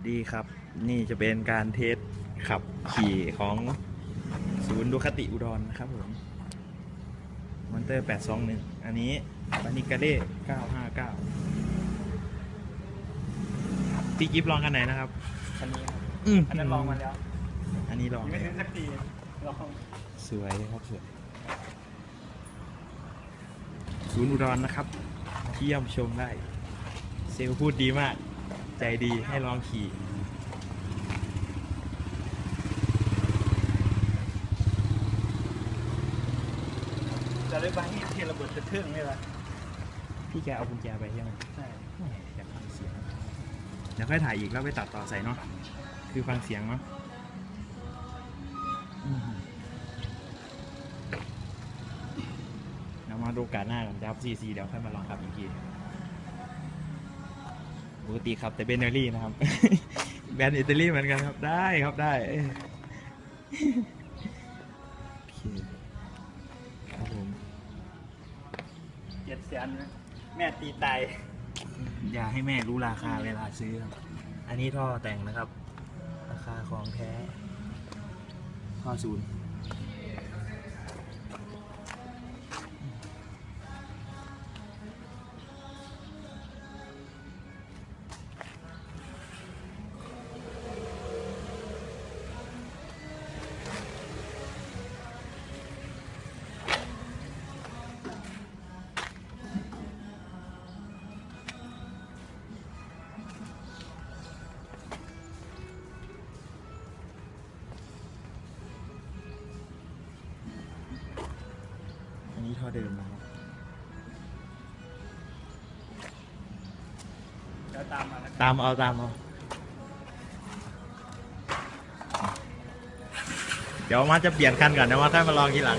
สวัสดีครับ นี่จะเป็นการเทสขับขี่ของศูนย์ดูคติอุดรนะครับผมมอนเตอร์ 821 อันนี้ปานิกาเล่959พี่กิฟลองกันไหนนะครับคันนี้ครับมอันนั้นลองมาแล้ว อันนี้ลองยังไม่แล้ถึวงสักทีลองสวยครับสวยศูนย์อุดรนะครับเที่ยมชมได้ เซลลพูดดีมาก ใจดีให้ลองขี่ จะได้บ้างนี่เทระเบิดจะเทิงไหมล่ะพี่แกเอากุญแจไปใช่ไหมใช่แหม่อยากฟังเสียงเดี๋ยวค่อยถ่ายอีกแล้วไปตัดต่อใส่เนาะคือฟังเสียงเนาะอืมเดี๋ยวมาดูการหน้ากันครับซีซีเดี๋ยวค่อยมาลองขับอีกที ปกติขับ แต่เบนเนอรี่นะครับ แบรนด์อิตาลีเหมือนกันครับได้ครับได้โอเคครับผมเจ็ดแสนนะแม่ตีตายอย่าให้แม่รู้ราคาเวลาซื้อครับอันนี้ท่อแต่งนะครับ ราคาของแท้ท่อศูนย์ อันนี้ท่อเดิมนะครับเดี๋ยวตามมาแล้วกันตามเอาตามเอาเดี๋ยวมาจะเปลี่ยนคันก่อนนะว่าถ้ามาลองทีหลัง